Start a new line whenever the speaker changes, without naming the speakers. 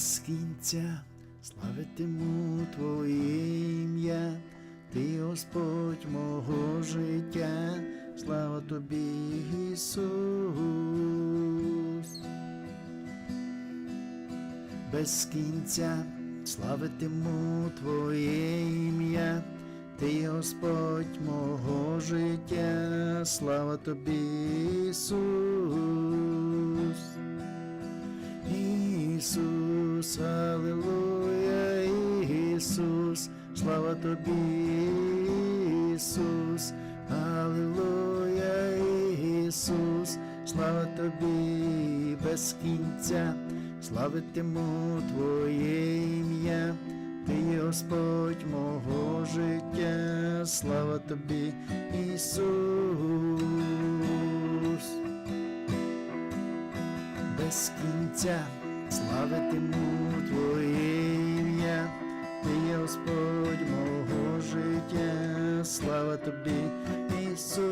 без кінця, славитиму Твоє ім'я, Ти Господь мого життя, слава Тобі, Ісус. Без кінця славитиму Твоє ім'я, Ти Господь мого життя, слава Тобі, Ісус. Ісус, Аллилуйя, Ісус, слава Тобі, Ісус, Аллилуйя, Ісус, слава Тобі, без кінця, славитиму Твоє ім'я, Ти Господь мого життя, слава Тобі, Ісус. Без кінця, славитиму Твоє ім'я, Ти є Господь мого життя, слава Тобі, Ісус.